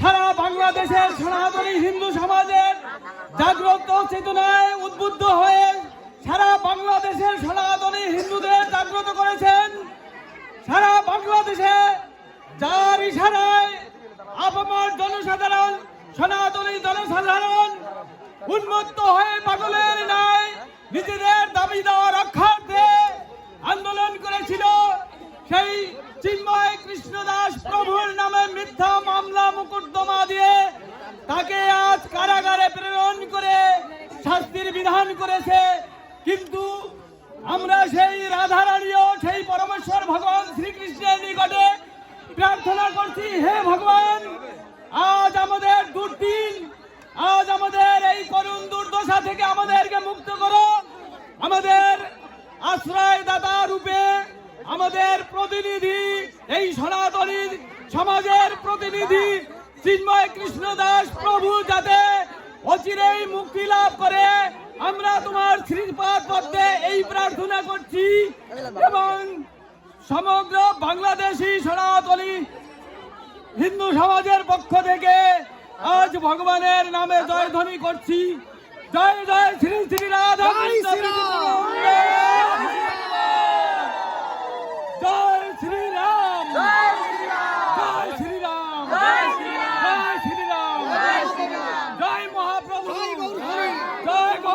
সারা বাংলাদেশের সনাতনী হিন্দু সমাজের জাগ্রত চেতনায় উদ্বুদ্ধ হয়ে সারা বাংলাদেশের সনাতনী হিন্দুদের জাগ্রত করেছেন, সারা বাংলাদেশে যার ইশারায় আপামর জনসাধারণ, সনাতনী জনসাধারণ উন্মত্ত হয়ে পাগলের ন্যায় নিজেদের সেই চিন্ময় কৃষ্ণদাস প্রভুর নামে মিথ্যা মামলা মুকদ্দমা দিয়ে তাকে আজ কারাগারে প্রেরণ করে শাস্তির বিধান করেছে। কিন্তু আমরা সেই রাধারানীও, সেই পরমেশ্বর ভগবান শ্রীকৃষ্ণের নিকটে প্রার্থনা করছি, হে ভগবান, আজ আমাদের দুর্দিন, আজ আমাদের এই করুণ দুর্দশা থেকে আমাদেরকে মুক্ত করো। আমাদের আশ্রয় দাতা রূপে আমাদের প্রতিনিধি, এই সনাতনী সমাজের প্রতিনিধি, চিন্ময় কৃষ্ণ দাস প্রভু যাতে অচিরেই মুক্তি লাভ করে। আমরা তোমার শ্রীপাদ পদ্মে এই প্রার্থনা করছি এবং সমগ্র বাংলাদেশি সনাতনী হিন্দু সমাজের পক্ষ থেকে আজ ভগবানের নামে জয়ধ্বনি করছি। জয় জয়, শ্রী শ্রী রাধা